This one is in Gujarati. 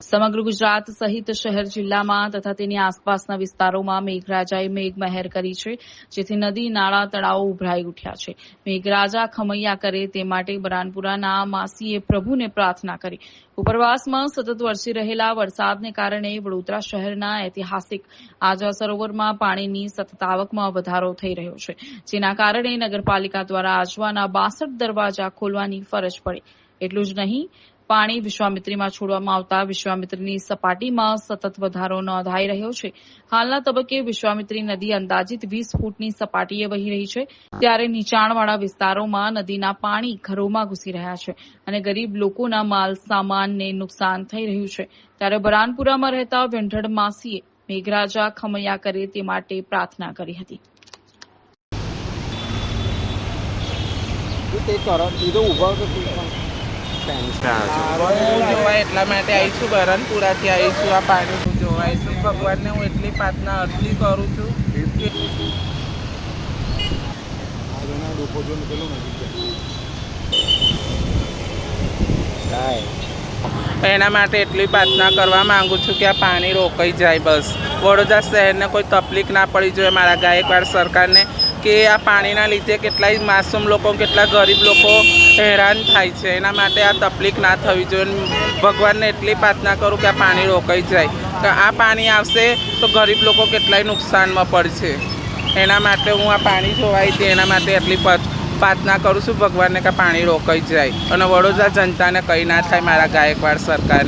સમગ્ર ગુજરાત સહિત શહેર જિલ્લામાં તથા તેની આસપાસના વિસ્તારોમાં મેઘરાજાએ મેઘમહેર કરી છે, જેથી નદી, નાળા, તળાવો ઉભરાઈ ઉઠ્યા છે. મેઘરાજા ખમૈયા કરે તે માટે બરાનપુરાના માસીએ પ્રભુને પ્રાર્થના કરી. ઉપરવાસમાં સતત વરસી રહેલા વરસાદને કારણે વડોદરા શહેરના ઐતિહાસિક આજા સરોવરમાં પાણીની સતત આવકમાં વધારો થઈ રહ્યો છે, જેના કારણે નગરપાલિકા દ્વારા આજવાના બાસઠ દરવાજા ખોલવાની ફરજ પડી. એટલું જ નહીં પાણી વિશ્વામિત્રીમાં છોડવામાં આવતા વિશ્વામિત્રીની સપાટીમાં સતત વધારો નોંધાઈ રહ્યો છે. હાલના તબક્કે વિશ્વામિત્રી નદી અંદાજિત વીસ ફૂટની સપાટીએ વહી રહી છે. ત્યારે નીચાણવાળા વિસ્તારોમાં નદીના પાણી ઘરોમાં ઘૂસી રહ્યા છે અને ગરીબ લોકોના માલ સામાનને નુકસાન થઈ રહ્યું છે. ત્યારે બરાનપુરામાં રહેતા વેંઢળ માસીએ મેઘરાજા ખમૈયા કરે તે માટે પ્રાર્થના કરી હતી. તે કરો દીધો ઊભા હું જોવા એટલા માટે આવીશું બરનપુરાથી આવીશું આ પાણી જોવા આવીશું ભગવાનને હું એટલી પ્રાર્થના અરજી કરું છું. એના માટે એટલી પ્રાર્થના કરવા માંગુ છું કે આ પાણી રોકાઈ જાય બસ. વડોદરા શહેરને કોઈ તકલીફ ના પડી જોઈએ. મારા ગાયકવાડ સરકારને કે આ પાણીના લીધે કેટલાય માસૂમ લોકો કેટલા ગરીબ લોકો હેરાન થાય છે. એના માટે આ તકલીફ ના થવી જોઈએ. ભગવાનને એટલી પ્રાર્થના કરું કે આ પાણી રોકાઈ જાય. તો આ પાણી આવશે તો ગરીબ લોકો કેટલાય નુકસાનમાં પડશે. એના માટે હું આ પાણી જોવાય છે એના માટે એટલી પ્રાર્થ- પ્રાર્થના કરું છું ભગવાનને કે પાણી રોકાઈ જાય. અને વડોદરા જનતાને કંઈ ના થાય મારા ગાયકવાડ સરકારને.